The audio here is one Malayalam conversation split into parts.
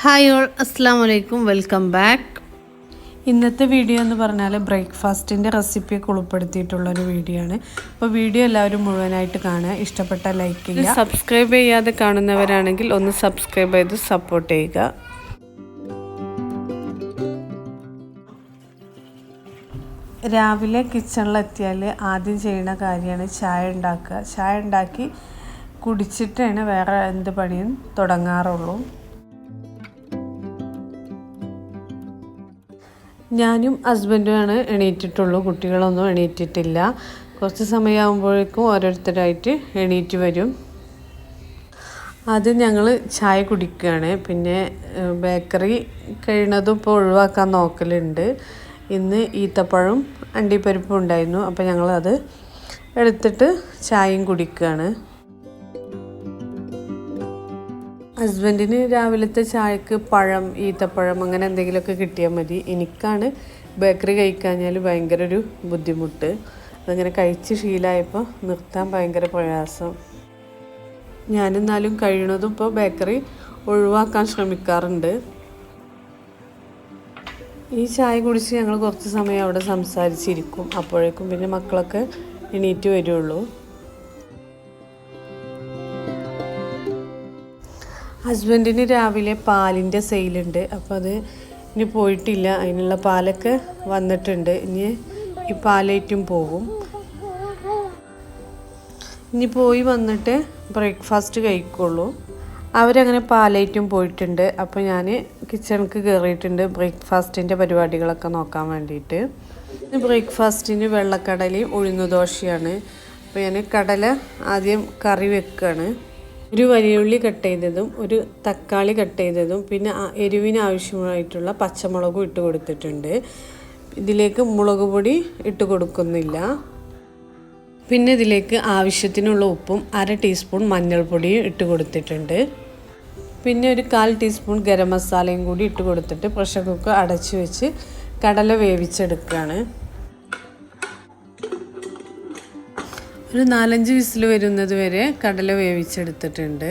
ഹായ് ഓൾ അസ്സാം വലൈക്കും വെൽക്കം ബാക്ക് ഇന്നത്തെ വീഡിയോ എന്ന് പറഞ്ഞാൽ ബ്രേക്ക്ഫാസ്റ്റിന്റെ റെസിപ്പിയൊക്കെ ഉൾപ്പെടുത്തിയിട്ടുള്ളൊരു വീഡിയോ ആണ്. അപ്പോൾ വീഡിയോ എല്ലാവരും മുഴുവനായിട്ട് കാണുക. ഇഷ്ടപ്പെട്ട ലൈക്ക് ചെയ്യുക. സബ്സ്ക്രൈബ് ചെയ്യാതെ കാണുന്നവരാണെങ്കിൽ ഒന്ന് സബ്സ്ക്രൈബ് ചെയ്ത് സപ്പോർട്ട് ചെയ്യുക. രാവിലെ കിച്ചണിലെത്തിയാൽ ആദ്യം ചെയ്യുന്ന കാര്യമാണ് ചായ ഉണ്ടാക്കുക. ചായ ഉണ്ടാക്കി കുടിച്ചിട്ടാണ് വേറെ എന്ത് പണിയും തുടങ്ങാറുള്ളൂ. ഞാനും ഹസ്ബൻഡുമാണ് എണീറ്റിട്ടുള്ളൂ. കുട്ടികളൊന്നും എണീറ്റിട്ടില്ല. കുറച്ച് സമയമാകുമ്പോഴേക്കും ഓരോരുത്തരായിട്ട് എണീറ്റ് വരും. ആദ്യം ഞങ്ങൾ ചായ കുടിക്കുകയാണ്. പിന്നെ ബേക്കറി കഴിയുന്നതും ഇപ്പോൾ ഒഴിവാക്കാൻ നോക്കലുണ്ട്. ഇന്ന് ഈത്തപ്പഴം അണ്ടിപ്പരിപ്പും ഉണ്ടായിരുന്നു. അപ്പോൾ ഞങ്ങളത് എടുത്തിട്ട് ചായയും കുടിക്കുകയാണ്. ഹസ്ബൻഡിന് രാവിലത്തെ ചായക്ക് പഴം ഈത്തപ്പഴം അങ്ങനെ എന്തെങ്കിലുമൊക്കെ കിട്ടിയാൽ മതി. എനിക്കാണ് ബേക്കറി കഴിക്കാഞ്ഞാൽ ഭയങ്കര ഒരു ബുദ്ധിമുട്ട്. അതങ്ങനെ കഴിച്ച് ശീലമായപ്പോൾ നിർത്താൻ ഭയങ്കര പ്രയാസം. ഞാനെന്നാലും കഴിയണതും ഇപ്പോൾ ബേക്കറി ഒഴിവാക്കാൻ ശ്രമിക്കാറുണ്ട്. ഈ ചായ കുടിച്ച് ഞങ്ങൾ കുറച്ച് സമയം അവിടെ സംസാരിച്ചിരിക്കും. അപ്പോഴേക്കും പിന്നെ മക്കളൊക്കെ എണീറ്റ് വരുള്ളൂ. ഹസ്ബൻഡിന് രാവിലെ പാലിന്റെ സെയിലുണ്ട്. അപ്പോൾ അത് ഇനി പോയിട്ടില്ല. അതിനുള്ള പാലൊക്കെ വന്നിട്ടുണ്ട്. ഇനി ഈ പാലേറ്റും പോകും. ഇനി പോയി വന്നിട്ട് ബ്രേക്ക്ഫാസ്റ്റ് കഴിക്കുള്ളൂ. അവരങ്ങനെ പാലേറ്റും പോയിട്ടുണ്ട്. അപ്പോൾ ഞാൻ കിച്ചണിക്ക് കയറിയിട്ടുണ്ട് ബ്രേക്ക്ഫാസ്റ്റിന്റെ പരിപാടികളൊക്കെ നോക്കാൻ വേണ്ടിയിട്ട്. ബ്രേക്ക്ഫാസ്റ്റിന് വെള്ളക്കടലയും ഉഴുന്നുദോശയാണ്. അപ്പോൾ ഞാൻ കടല ആദ്യം കറി വെക്കുകയാണ് ഒരു വലിയുള്ളി കട്ട് ചെയ്തതും ഒരു തക്കാളി കട്ട് ചെയ്തതും പിന്നെ എരിവിനാവശ്യമായിട്ടുള്ള പച്ചമുളകും ഇട്ട് കൊടുത്തിട്ടുണ്ട്. ഇതിലേക്ക് മുളക് പൊടി ഇട്ട് കൊടുക്കുന്നില്ല. പിന്നെ ഇതിലേക്ക് ആവശ്യത്തിനുള്ള ഉപ്പും അര ടീസ്പൂൺ മഞ്ഞൾപ്പൊടിയും ഇട്ട് കൊടുത്തിട്ടുണ്ട്. പിന്നെ ഒരു കാൽ ടീസ്പൂൺ ഗരം മസാലയും കൂടി ഇട്ട് കൊടുത്തിട്ട് പ്രഷർ കുക്കർ അടച്ചു വെച്ച് കടല വേവിച്ചെടുക്കുകയാണ്. ഒരു നാലഞ്ച് വിസിൽ വരുന്നത് വരെ കടല വേവിച്ചെടുത്തിട്ടുണ്ട്.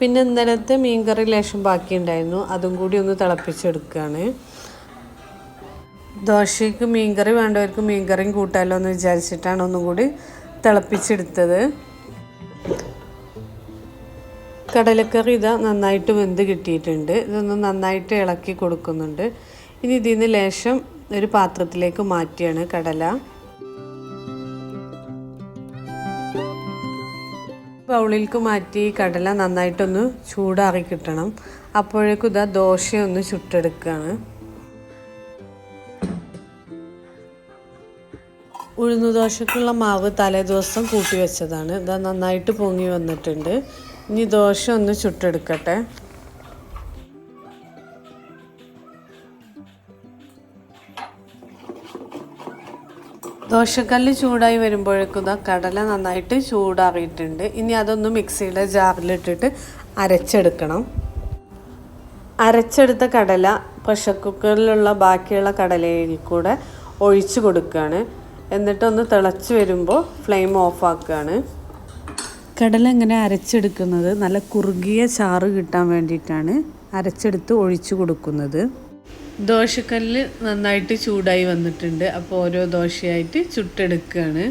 പിന്നെ ഇന്നലത്തെ മീൻകറി ലേശം ബാക്കിയുണ്ടായിരുന്നു. അതും കൂടി ഒന്ന് തിളപ്പിച്ചെടുക്കുകയാണ്. ദോശയ്ക്ക് മീൻകറി വേണ്ടവർക്ക് മീൻകറിയും കൂട്ടാലോ എന്ന് വിചാരിച്ചിട്ടാണ് ഒന്നും കൂടി തിളപ്പിച്ചെടുത്തത്. കടലക്കറി ഇതാ നന്നായിട്ട് വെന്ത് കിട്ടിയിട്ടുണ്ട്. ഇതൊന്ന് നന്നായിട്ട് ഇളക്കി കൊടുക്കുന്നുണ്ട്. ഇനി ഇതിൽ നിന്ന് ലേശം ഒരു പാത്രത്തിലേക്ക് മാറ്റിയാണ് കടല. ബൗളിലേക്ക് മാറ്റി കടല നന്നായിട്ടൊന്ന് ചൂടാറി കിട്ടണം. അപ്പോഴേക്കും ഇതാ ദോശയൊന്ന് ചുട്ടെടുക്കുകയാണ് ഉഴുന്നുദോശക്കുള്ള മാവ് തലേ ദിവസം കൂട്ടി വെച്ചതാണ്. ഇതാ നന്നായിട്ട് പൊങ്ങി വന്നിട്ടുണ്ട്. ഇനി ദോശ ഒന്ന് ചുട്ടെടുക്കട്ടെ. ദോശക്കല്ല് ചൂടായി വരുമ്പോഴേക്കും ഇതാ കടല നന്നായിട്ട് ചൂടാറിയിട്ടുണ്ട്. ഇനി അതൊന്ന് മിക്സിയുടെ ജാറിലിട്ടിട്ട് അരച്ചെടുക്കണം. അരച്ചെടുത്ത കടല പ്രഷർ കുക്കറിലുള്ള ബാക്കിയുള്ള കടലയിൽ കൂടെ ഒഴിച്ചു കൊടുക്കുകയാണ്. എന്നിട്ടൊന്ന് തിളച്ച് വരുമ്പോൾ ഫ്ലെയിം ഓഫ് ആക്കുകയാണ്. കടല ഇങ്ങനെ അരച്ചെടുക്കുന്നത് നല്ല കുറുകിയ ചാറ് കിട്ടാൻ വേണ്ടിയിട്ടാണ് അരച്ചെടുത്ത് ഒഴിച്ചു കൊടുക്കുന്നത്. ദോശക്കല്ല് നന്നായിട്ട് ചൂടായി വന്നിട്ടുണ്ട്. അപ്പോൾ ഓരോ ദോശയായിട്ട് ചുട്ടെടുക്കുകയാണ്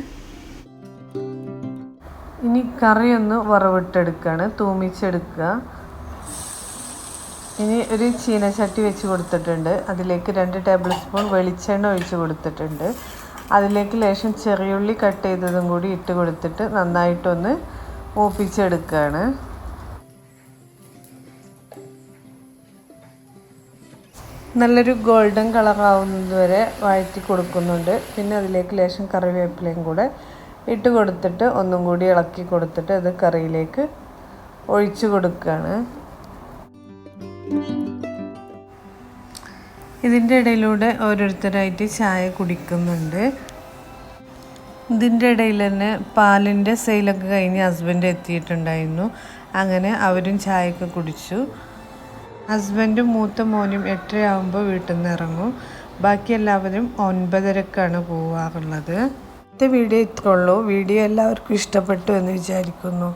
ഇനി കറി ഒന്ന് വറവിട്ടെടുക്കുകയാണ് തൂമിച്ചെടുക്കുക ഇനി ഒരു ചീനച്ചട്ടി വെച്ച് കൊടുത്തിട്ടുണ്ട്. അതിലേക്ക് രണ്ട് ടേബിൾ സ്പൂൺ വെളിച്ചെണ്ണ ഒഴിച്ച് കൊടുത്തിട്ടുണ്ട്. അതിലേക്ക് ലേശം ചെറിയുള്ളി കട്ട് ചെയ്തതും കൂടി ഇട്ട് കൊടുത്തിട്ട് നന്നായിട്ടൊന്ന് മൂപ്പിച്ചെടുക്കുകയാണ് നല്ലൊരു ഗോൾഡൻ കളർ ആവുന്നത് വരെ വഴറ്റി കൊടുക്കുന്നുണ്ട്. പിന്നെ അതിലേക്ക് ലേശം കറിവേപ്പിലയും കൂടെ ഇട്ട് കൊടുത്തിട്ട് ഒന്നും കൂടി ഇളക്കി കൊടുത്തിട്ട് അത് കറിയിലേക്ക് ഒഴിച്ചു കൊടുക്കുകയാണ്. ഇതിന്റെ ഇടയിലൂടെ ഓരോരുത്തരായിട്ട് ചായ കുടിക്കുന്നുണ്ട്. ഇതിന്റെ ഇടയിൽ തന്നെ പാലിന്റെ സെയിലൊക്കെ കഴിഞ്ഞ് ഹസ്ബൻഡ് എത്തിയിട്ടുണ്ടായിരുന്നു. അങ്ങനെ അവരും ചായയൊക്കെ കുടിച്ചു. ഹസ്ബൻഡും മൂത്ത മോനും എട്ടരയാകുമ്പോൾ വീട്ടിൽ നിന്ന് ഇറങ്ങും ബാക്കി എല്ലാവരും ഒൻപതരക്കാണ് പോവാറുള്ളത്. ഇന്നത്തെ വീഡിയോ ഇത്രയുള്ളൂ വീഡിയോ എല്ലാവർക്കും ഇഷ്ടപ്പെട്ടു എന്ന് വിചാരിക്കുന്നു.